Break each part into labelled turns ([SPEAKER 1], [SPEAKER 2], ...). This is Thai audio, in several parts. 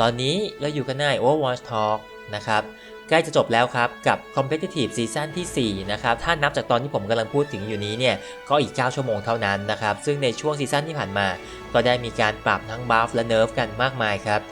[SPEAKER 1] ตอนนี้เราอยู่กันใน Overwatch Talk นะครับ ใกล้จะจบแล้วครับ กับ Competitive Season ที่ 4 นะครับ ถ้านับจากตอนที่ผมกำลังพูดถึงอยู่นี้เนี่ย ก็อีก 9 ชั่วโมงเท่านั้นนะครับ ซึ่งในช่วงซีซั่นที่ผ่านมา ก็ได้มีการปรับทั้งบัฟและเนิร์ฟกันมากมายครับ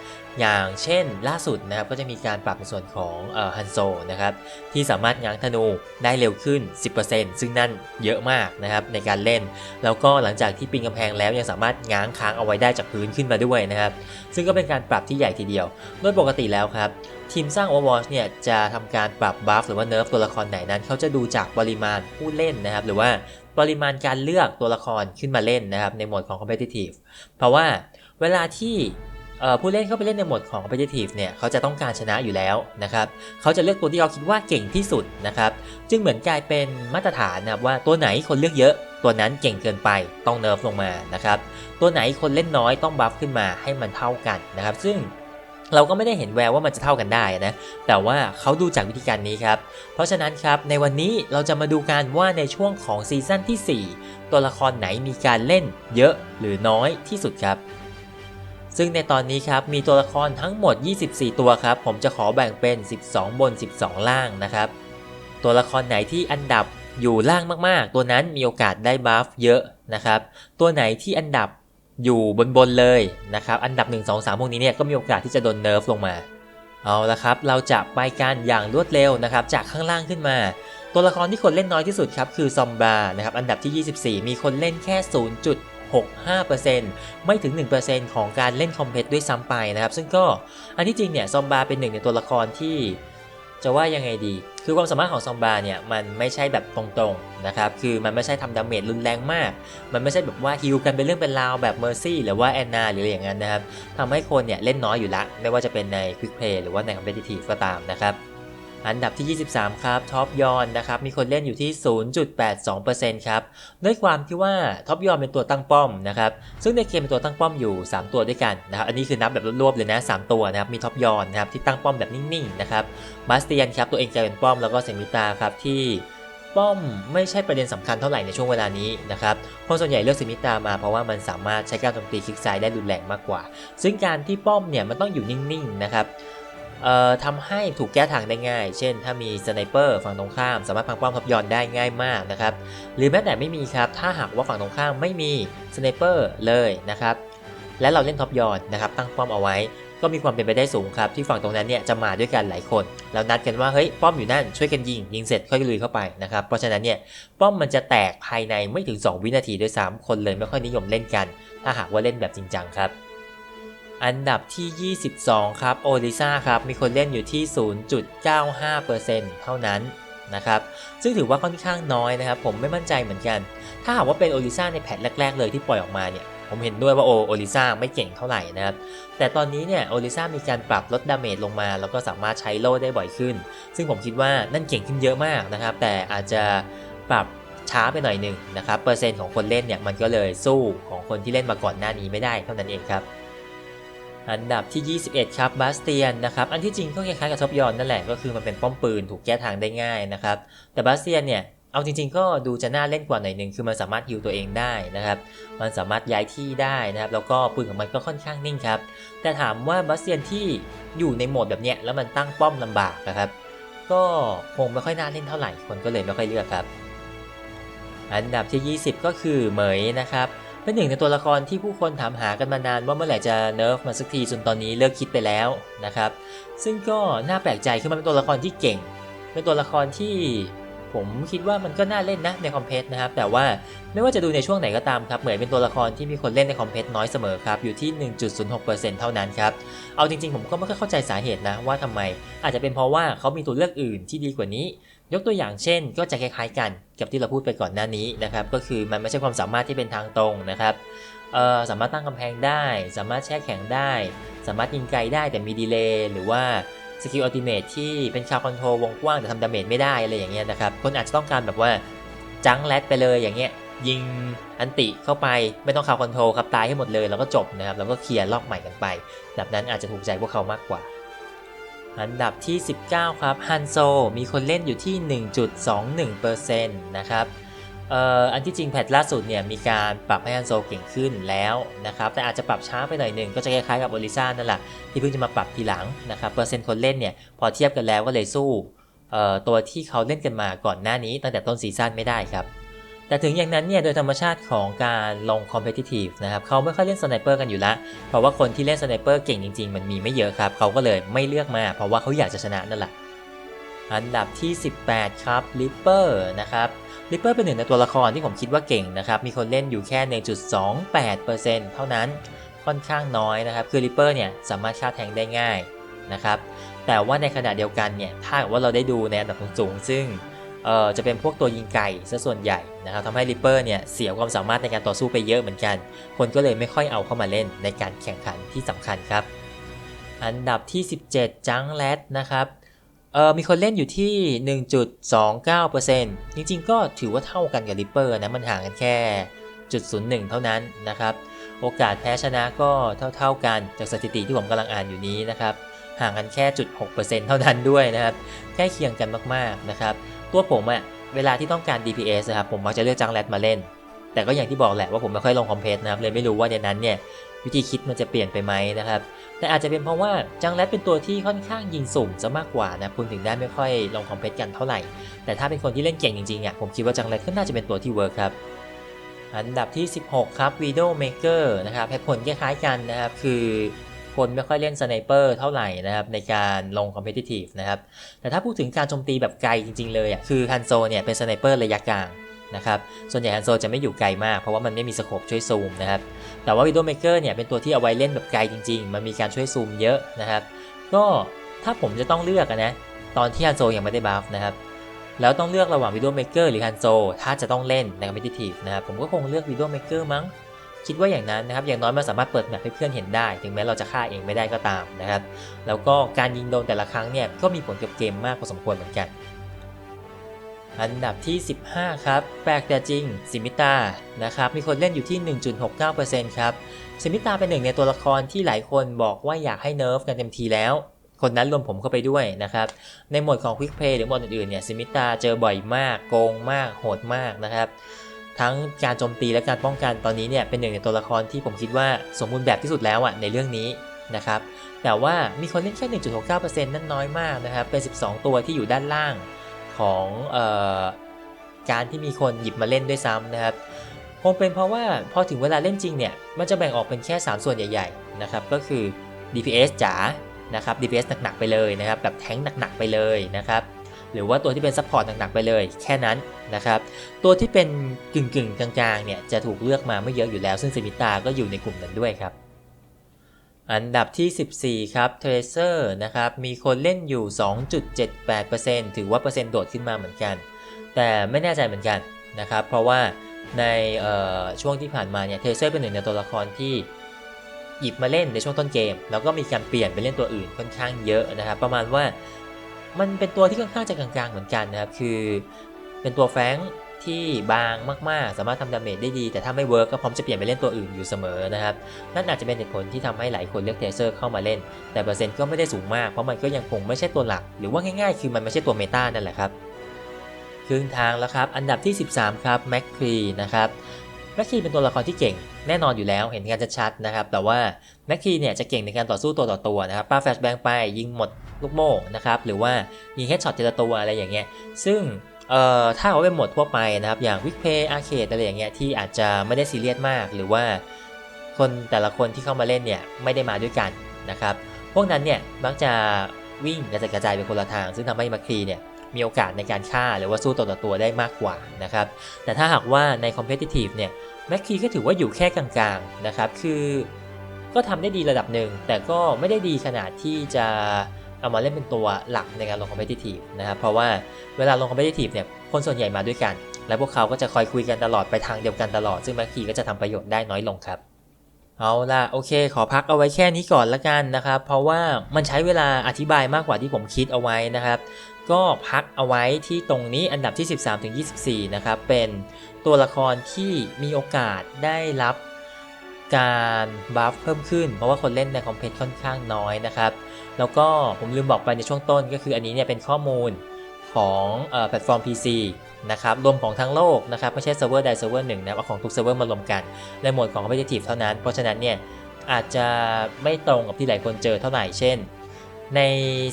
[SPEAKER 1] อย่างเช่นล่าสุดนะครับ ก็จะมีการปรับในส่วนของฮันโซนะครับ ที่สามารถง้างธนูได้เร็วขึ้น 10%ซึ่งนั่นเยอะมากนะครับในการเล่น แล้วก็หลังจากที่ปีนกำแพงแล้วยังสามารถง้างค้างเอาไว้ได้จากพื้นขึ้นมาด้วยนะครับ ซึ่งก็เป็นการปรับที่ใหญ่ทีเดียว โดยปกติแล้วครับ ทีมสร้าง Overwatch เนี่ยจะทำการปรับบัฟหรือว่าเนิร์ฟตัวละครไหนนั้น เขาจะดูจากปริมาณผู้เล่นนะครับ หรือว่าปริมาณการเลือกตัวละครขึ้นมาเล่นนะครับในโหมดของ Competitive เพราะว่าเวลาที่ผู้เล่นเข้าไปเล่นในโหมดของ Competitive เนี่ยเขาจะต้องการชนะอยู่แล้วนะครับเขาจะเลือกตัวที่เขาคิดว่าเก่งที่สุดนะครับ จึงเหมือนกลายเป็นมาตรฐานนะครับว่าตัวไหนคนเลือกเยอะ ตัวนั้นเก่งเกินไปต้องเนิร์ฟลงมานะครับ ตัวไหนคนเล่นน้อยต้องบัฟขึ้นมาให้มันเท่ากันนะครับ ซึ่ง เราก็ไม่ได้เห็นแววว่ามันจะเท่ากันได้นะ แต่ว่าเขาดูจากวิธีการนี้ครับ เพราะฉะนั้นครับในวันนี้เราจะมาดูกันว่าในช่วงของซีซั่นที่ 4 ตัวละครไหนมีการเล่นเยอะหรือน้อยที่สุดครับ ซึ่งในตอนนี้ครับมีตัวละครทั้งหมด 24 ตัวครับ ผมจะขอแบ่งเป็น 12 บน 12 ล่างนะครับ ตัวละครไหนที่อันดับอยู่ล่างมากๆ ตัวนั้นมีโอกาสได้บัฟเยอะนะครับ ตัวไหนที่อันดับ อยู่บนๆเลยนะครับ อันดับ 1 2 3 พวกนี้เนี่ยก็มีโอกาสที่จะโดนเนิร์ฟลงมา เอาละครับ เราจะไปกันอย่างรวดเร็วนะครับ จากข้างล่างขึ้นมา ตัวละครที่คนเล่นน้อยที่สุดครับ คือซอมบานะครับ อันดับที่ 24 มีคนเล่นแค่ 0.65%ไม่ถึง 1%ของการเล่นคอมเพลตด้วยซ้ำไปนะครับ ซึ่งก็อันที่จริงเนี่ยซอมบาเป็นหนึ่งในตัวละครที่ จะว่ายังไงดี คือความสามารถของซอมบาเนี่ยมันไม่ใช่แบบตรงๆนะครับ คือมันไม่ใช่ทำดาเมจรุนแรงมาก มันไม่ใช่แบบว่าฮิวกันเป็นเรื่องเป็นราวแบบเมอร์ซี่หรือว่าแอนนาหรืออะไรอย่างนั้นนะครับทำให้คนเนี่ยเล่นน้อยอยู่ละ ไม่ว่าจะเป็นในควิกเพลย์หรือว่าในคอมเพติทีฟก็ตามนะครับ อันดับที่ 23 ครับท็อปยอนนะครับมีคนเล่นอยู่ที่ 0.82%ครับด้วยความที่ว่าท็อปยอนเป็นตัวตั้งป้อมนะครับซึ่งในเกมเป็นตัวตั้งป้อมอยู่ 3 ตัวด้วยกันนะครับอันนี้คือนับแบบรวบๆเลยนะ 3 ตัวนะครับมีท็อปยอนนะครับที่ตั้งป้อมแบบนิ่งๆนะครับบาสเตียนครับตัวเองจะเป็นป้อมแล้วก็เซมิตาครับที่ป้อมไม่ใช่ประเด็นสำคัญเท่าไหร่ในช่วงเวลานี้นะครับคนส่วนใหญ่เลือกเซมิตามาเพราะว่ามันสามารถใช้การโจมตีคลิกซ้ายได้รุนแรงมากกว่า ซึ่งการที่ป้อมเนี่ยมันต้องอยู่นิ่งๆนะครับ ทำให้ถูกแก้ทางได้ง่าย เช่น ถ้ามีสไนเปอร์ฝั่งตรงข้าม สามารถพังป้อมทับยอนได้ง่ายมากนะครับ หรือแม้แต่ไม่มีครับ ถ้าหากว่าฝั่งตรงข้ามไม่มีสไนเปอร์เลยนะครับ และเราเล่นท็อปยอนนะครับ ตั้งป้อมเอาไว้ ก็มีความเป็นไปได้สูงครับ ที่ฝั่งตรงนั้นเนี่ยจะมาด้วยกันหลายคน แล้วนัดกันว่า เฮ้ย ป้อมอยู่นั่น ช่วยกันยิง ยิงเสร็จค่อยลุยเข้าไปนะครับ เพราะฉะนั้นเนี่ย ป้อมมันจะแตกภายในไม่ถึง 2 วินาทีด้วยซ้ำคนเลยไม่ค่อยนิยมเล่นกัน ถ้าหากว่าเล่นแบบจริงจังครับ อันดับที่ 22 ครับโอลิซ่าครับ มีคนเล่นอยู่ที่ 0.95%เท่านั้นนะครับ ซึ่งถือว่าค่อนข้างน้อยนะครับ ผมไม่มั่นใจเหมือนกัน ถ้าหากว่าเป็นโอลิซ่าในแพทแรก ๆ เลยที่ปล่อยออกมาเนี่ย ผมเห็นด้วยว่าโอโอลิซ่าไม่เก่งเท่าไหร่นะครับ แต่ตอนนี้เนี่ยโอลิซ่ามีการปรับลดดาเมจลงมา แล้วก็สามารถใช้โล่ได้บ่อยขึ้น ซึ่งผมคิดว่านั่นเก่งขึ้นเยอะมากนะครับ แต่อาจจะปรับช้าไปหน่อยหนึ่งนะครับ เปอร์เซ็นต์ของคนเล่นเนี่ยมันก็เลยสู้ของคนที่เล่นมาก่อนหน้านี้ไม่ได้เท่านั้นเองครับ อันดับที่ 21 ครับบาสเตียนนะครับ อันที่จริงก็คล้ายๆกับทบยอนนั่นแหละ ก็คือมันเป็นป้อมปืนถูกแก้ทางได้ง่ายนะครับ แต่บาสเตียนเนี่ย เอาจริง ๆ ก็ดูจะน่าเล่นกว่าหน่อยหนึ่งคือมันสามารถฮิวตัวเองได้นะครับ มันสามารถย้ายที่ได้นะครับ แล้วก็ปืนของมันก็ค่อนข้างนิ่งครับ แต่ถามว่าบาสเตียนที่อยู่ในโหมดแบบเนี้ยแล้วมันตั้งป้อมลำบากนะครับ ก็คงไม่ค่อยน่าเล่นเท่าไหร่ คนก็เลยไม่ค่อยเลือกครับ อันดับที่ 20 ก็คือเหมยนะครับ เป็นหนึ่งในตัวละครที่ผู้คนถามหากันมานานว่าเมื่อไหร่จะเนิร์ฟมาสักทีจนตอนนี้เลิกคิดไปแล้วนะครับ ซึ่งก็น่าแปลกใจคือมันเป็นตัวละครที่เก่ง เป็นตัวละครที่ผมคิดว่ามันก็น่าเล่นนะในคอมเพลตนะครับ แต่ว่าไม่ว่าจะดูในช่วงไหนก็ตามครับ เหมือนเป็นตัวละครที่มีคนเล่นในคอมเพลตน้อยเสมอครับ อยู่ที่ 1.06%เท่านั้นครับ เอาจริงๆ ผมก็ไม่ค่อยเข้าใจสาเหตุนะว่าทำไม อาจจะเป็นเพราะว่าเขามีตัวเลือกอื่นที่ดีกว่านี้ ยกตัวอย่างเช่น ก็จะคล้ายๆกันกับที่เราพูดไปก่อนหน้านี้นะครับ ก็คือมันไม่ใช่ความสามารถที่เป็นทางตรงนะครับสามารถตั้งกำแพงได้ สามารถแช่แข็งได้ สามารถยิงไกลได้แต่มีดีเลย์หรือว่าสกิลอัลติเมทที่เป็นคาวคอนโทรลวงกว้างแต่ทำดาเมจไม่ได้อะไรอย่างเงี้ยนะครับ คนอาจจะต้องการแบบว่าจังแรดไปเลยอย่างเงี้ยยิงอันติเข้าไปไม่ต้องคาวคอนโทรลครับตายให้หมดเลย แล้วก็จบนะครับแล้วก็เคลียร์รอบใหม่กันไป แบบนั้นอาจจะถูกใจพวกเขามากกว่า อันดับที่ 19 ครับฮันโซมีคนเล่นอยู่ที่ 1.21%นะครับเอ่ออันที่จริงแพทล่าสุดเนี่ยมีการปรับให้ฮันโซเก่งขึ้นแล้วนะครับแต่อาจจะปรับช้าไปหน่อยหนึ่งก็จะคล้ายๆกับโอลิซ่านั่นแหละที่เพิ่งจะมาปรับทีหลังนะครับเปอร์เซ็นต์คนเล่นเนี่ยพอเทียบกันแล้วก็เลยสู้เอ่อตัวที่เขาเล่นกันมาก่อนหน้านี้ตั้งแต่ต้นซีซั่นไม่ได้ครับ แต่ถึงอย่างนั้นเนี่ยโดยธรรมชาติของการลง competitive นะครับเขาไม่ค่อยเล่นสไนเปอร์กันอยู่แล้วเพราะว่าคนที่เล่นสไนเปอร์เก่งจริงๆ มันมีไม่เยอะครับเขาก็เลยไม่เลือกมา เพราะว่าเขาอยากจะชนะนั่นแหละอันดับที่ 18 ครับ Ripper นะครับ Ripper เป็นหนึ่งในตัวละครที่ผมคิดว่าเก่งนะครับมีคนเล่นอยู่แค่1.28%เท่านั้นค่อนข้างน้อยนะครับคือ Ripper เนี่ยสามารถฆ่าแทงได้ง่ายนะครับแต่ว่าในขณะเดียวกันเนี่ยถ้าว่าเราได้ดูในอันดับสูงๆซึ่ง เอ่อจะเป็นพวกตัวยิงไก่ซะส่วนใหญ่นะครับทำให้ Ripper เนี่ยเสียความสามารถในการต่อสู้ไปเยอะเหมือนกัน คนก็เลยไม่ค่อยเอาเข้ามาเล่นในการแข่งขันที่สำคัญครับ อันดับที่ 17 จังแรดนะครับเออมีคนเล่นอยู่ที่ 1.29%จริงๆ ก็ถือว่าเท่ากันกับ Ripper นะมันห่างกันแค่จุด01 เท่านั้นนะครับโอกาสแพ้ชนะก็เท่าๆกันจากสถิติที่ผมกำลังอ่านอยู่นี้นะครับห่างกันแค่จุด6%เท่านั้นด้วยนะครับใกล้เคียงกันมากๆนะครับ ตัวผมอะเวลาที่ต้องการ DPS นะครับผมมักจะเลือกจังแรดมาเล่น แต่ก็อย่างที่บอกแหละว่าผมไม่ค่อยลงคอมเพลตนะครับเลยไม่รู้ว่าในนั้นเนี่ยวิธีคิดมันจะเปลี่ยนไปไหมนะครับ แต่อาจจะเป็นเพราะว่าจังแรดเป็นตัวที่ค่อนข้างยิงสุ่มซะมากกว่านะคุณถึงได้ไม่ค่อยลงคอมเพลตกันเท่าไหร่ แต่ถ้าเป็นคนที่เล่นเก่งจริงๆอะผมคิดว่าจังแรดก็น่าจะเป็นตัวที่เวิร์คครับอันดับที่ 16 ครับ Widow Maker นะครับเหตุผลคล้ายๆกันนะครับ คือ คนไม่ค่อยเล่นสไนเปอร์เท่าไหร่นะครับในการลง Competitive นะครับแต่ถ้าพูดถึงการโจมตีแบบไกลจริงๆเลยอะคือฮันโซเนี่ยเป็นสไนเปอร์ระยะกลางนะครับส่วนใหญ่ฮันโซจะไม่อยู่ไกลมากเพราะว่ามันไม่มีสโคปช่วยซูมนะครับแต่ว่า Widow Maker เนี่ยเป็นตัวที่เอาไว้เล่นแบบไกลจริง ๆ มันมีการช่วยซูมเยอะนะครับก็ถ้าผมจะต้องเลือกนะตอนที่ฮันโซยังไม่ได้บัฟนะครับแล้วต้องเลือกระหว่าง Widow Maker หรือฮันโซถ้าจะต้องเล่นใน Competitive นะครับผมก็คงเลือก Widow Maker มั้ง คิดว่าอย่างนั้นนะครับ อย่างน้อยมันสามารถเปิดแมปให้เพื่อนเห็นได้ ถึงแม้เราจะฆ่าเองไม่ได้ก็ตามนะครับ แล้วก็การยิงโดนแต่ละครั้งเนี่ยก็มีผลกับเกมมากพอสมควรเหมือนกัน อันดับที่ 15 ครับ แปลกแต่จริง ซิมิตา นะครับ มีคนเล่นอยู่ที่ 1.69%ครับ ซิมิตาเป็นหนึ่งในตัวละครที่หลายคนบอกว่าอยากให้เนิร์ฟกันเต็มทีแล้วคนนั้นรวมผมเข้าไปด้วยนะครับ ในหมวดของ Quick Play หรือหมวดอื่นๆเนี่ยซิมิตาเจอบ่อยมาก โกงมาก โหดมากนะครับ ทั้งการโจมตีและการป้องกันตอนนี้เนี่ยเป็นหนึ่งในตัวละครที่ผมคิดว่าสมบูรณ์แบบที่สุดแล้วอะในเรื่องนี้นะครับแต่ว่ามีคนเล่นแค่ 1.69%นั่นน้อยมากนะครับเป็น 12 ตัวที่อยู่ด้านล่างของเออการที่มีคนหยิบมาเล่นด้วยซ้ำนะครับคงเป็นเพราะว่าพอถึงเวลาเล่นจริงเนี่ยมันจะแบ่งออกเป็นแค่ 3 ส่วนใหญ่ๆนะครับก็คือ DPS จ๋านะครับ DPS หนักๆไปเลยนะครับแบบแทงหนักๆไปเลยนะครับ หรือว่าตัวที่เป็นซัพพอร์ตหนักๆไปเลย แค่นั้นนะครับ ตัวที่เป็นกึ่งๆกลางๆเนี่ยจะถูกเลือกมาไม่เยอะอยู่แล้ว ซึ่งเซมิตาก็อยู่ในกลุ่มนั้นด้วยครับ อันดับที่ 14 ครับ Tracer นะครับ มีคนเล่นอยู่ 2.78%ถือว่าเปอร์เซ็นต์โดดขึ้นมาเหมือนกัน แต่ไม่แน่ใจเหมือนกันนะครับ เพราะว่าในช่วงที่ผ่านมาเนี่ย Tracer เป็นหนึ่งในตัวละครที่หยิบมาเล่นในช่วงต้นเกม แล้วก็มีการเปลี่ยนไปเล่นตัวอื่นค่อนข้างเยอะนะครับ ประมาณว่า มันเป็นตัวที่ค่อนข้างจะกลางๆเหมือนกันนะครับ คือเป็นตัวแฟงที่บางมากๆ สามารถทำดาเมจได้ดี แต่ถ้าไม่เวิร์กก็พร้อมจะเปลี่ยนไปเล่นตัวอื่นอยู่เสมอนะครับ นั่นอาจจะเป็นเหตุผลที่ทำให้หลายคนเลือกเทเซอร์เข้ามาเล่น แต่เปอร์เซ็นต์ก็ไม่ได้สูงมาก เพราะมันก็ยังคงไม่ใช่ตัวหลัก หรือว่าง่ายๆ คือมันไม่ใช่ตัวเมตานั่นแหละครับ ครึ่งทางแล้วครับ อันดับที่ 13 ครับแม็กครีนะครับ แม็กคีเป็นตัวละครที่เก่งแน่นอนอยู่แล้วเห็นกันชัดๆนะครับ แต่ว่าแม็กคีเนี่ยจะเก่งในการต่อสู้ตัวต่อตัวนะครับป้าแฟชแบงไปยิงหมดลูกโม่นะครับหรือว่ายิงเฮดช็อตเจละตัวอะไรอย่างเงี้ยซึ่งเอ่อถ้าเอาเป็นหมดทั่วไปนะครับอย่างวิกเพย์อาร์เคดอะไรอย่างเงี้ยที่อาจจะไม่ได้ซีเรียสมากหรือว่าคนแต่ละคนที่เข้ามาเล่นเนี่ยไม่ได้มาด้วยกันนะครับพวกนั้นเนี่ยมักจะวิ่งกระจายกระจายไปคนละทาง ซึ่งทำให้มัคคีเนี่ย มีโอกาสในการฆ่าหรือว่าสู้ตัวต่อตัวได้มากกว่านะครับแต่ถ้าหากว่าใน Competitive เนี่ยแม็กคีก็ถือว่าอยู่แค่กลางๆนะครับคือก็ทำได้ดีระดับหนึ่ง แต่ก็ไม่ได้ดีขนาดที่จะเอามาเล่นเป็นตัวหลักในการลง Competitive นะครับเพราะว่าเวลาลง Competitive เนี่ยคนส่วนใหญ่มาด้วยกัน และพวกเขาก็จะคอยคุยกันตลอดไปทางเดียวกันตลอด ซึ่งแม็กคีก็จะทำประโยชน์ได้น้อยลงครับ เอาล่ะโอเค ขอพักเอาไว้แค่นี้ก่อนละกันนะครับ เพราะว่ามันใช้เวลาอธิบายมากกว่าที่ผมคิดเอาไว้นะครับ ก็พักเอาไว้ที่ตรงนี้อันดับที่ 13ถึง24 นะครับ เป็นตัวละครที่มีโอกาสได้รับการบัฟเพิ่มขึ้น เพราะว่าคนเล่นในคอมเพลตค่อนข้างน้อยนะครับ แล้วก็ผมลืมบอกไปในช่วงต้นก็คืออันนี้เนี่ยเป็นข้อมูลของแพลตฟอร์ม PC นะครับรวมของทั้งโลกนะครับไม่ใช่เซิร์ฟเวอร์ใดเซิร์ฟเวอร์หนึ่งนะเอาของทุกเซิร์ฟเวอร์มารวมกันในหมวดของ competitive เท่านั้น เพราะฉะนั้นเนี่ยอาจจะไม่ตรงกับที่หลายคนเจอเท่าไหร่เช่น ใน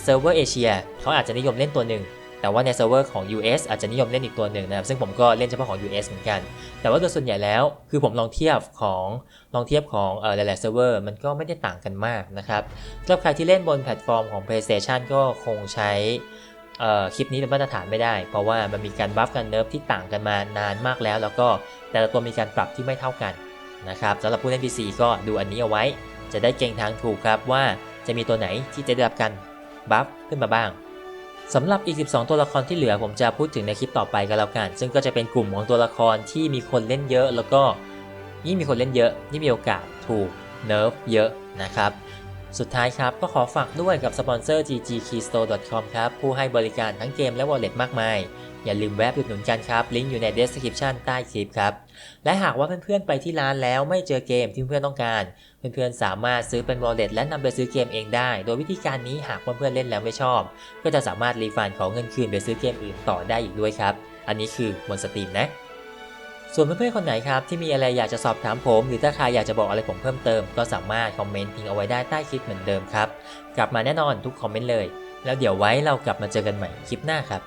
[SPEAKER 1] เซิร์ฟเวอร์เอเชียเขาอาจจะนิยมเล่นตัวหนึ่งแต่ว่าในเซิร์ฟเวอร์ของ US อาจจะนิยมเล่นอีกตัวหนึ่งนะครับ ซึ่งผมก็เล่นเฉพาะของ US เหมือนกัน แต่ว่าโดยส่วนใหญ่แล้ว คือผมลองเทียบของลองเทียบของหลายๆเซิร์ฟเวอร์มันก็ไม่ได้ต่างกันมากนะครับสำหรับใครที่เล่นบนแพลตฟอร์มของ PlayStation ก็คงใช้คลิปนี้เป็นมาตรฐานไม่ได้ เพราะว่ามันมีการบัฟกันเนิร์ฟที่ต่างกันมานานมากแล้ว แล้วก็แต่ละตัวมีการปรับที่ไม่เท่ากันนะครับสำหรับผู้เล่น PC ก็ดูอันนี้เอาไว้ จะได้เก่งทางถูกครับว่า จะมีตัวไหนที่จะได้รับการบัฟขึ้นมาบ้างสำหรับอีก 12 ตัวละครที่เหลือผมจะพูดถึงในคลิปต่อไปก็แล้วกัน ซึ่งก็จะเป็นกลุ่มของตัวละครที่มีคนเล่นเยอะ แล้วก็ยิ่งมีคนเล่นเยอะยิ่งมีโอกาสถูกเนิร์ฟเยอะนะครับสุดท้ายครับก็ขอฝากด้วยกับสปอนเซอร์ ggkeystore.com ครับผู้ให้บริการทั้งเกมและ wallet มากมาย อย่าลืมแวะไปอุดหนุนกันครับ ลิงก์อยู่ใน description ใต้คลิปครับ และหากว่าเพื่อนๆไปที่ร้านแล้วไม่เจอเกมที่เพื่อนๆต้องการ เพื่อนๆสามารถซื้อเป็น wallet และนำไปซื้อเกมเองได้ โดยวิธีการนี้หากว่าเพื่อนๆเล่นแล้วไม่ชอบ ก็จะสามารถรีฟันของเงินคืนไปซื้อเกมอื่นต่อได้อีกด้วยครับ อันนี้คือบนสตรีมนะส่วนเพื่อนๆคนไหนครับที่มีอะไรอยากจะสอบถามผม หรือถ้าใครอยากจะบอกอะไรผมเพิ่มเติม ก็สามารถคอมเมนต์ทิ้งเอาไว้ได้ใต้คลิปเหมือนเดิมครับ กลับมาแน่นอนทุกคอมเมนต์เลย แล้วเดี๋ยวไว้เรากลับมาเจอกันใหม่คลิปหน้าครับ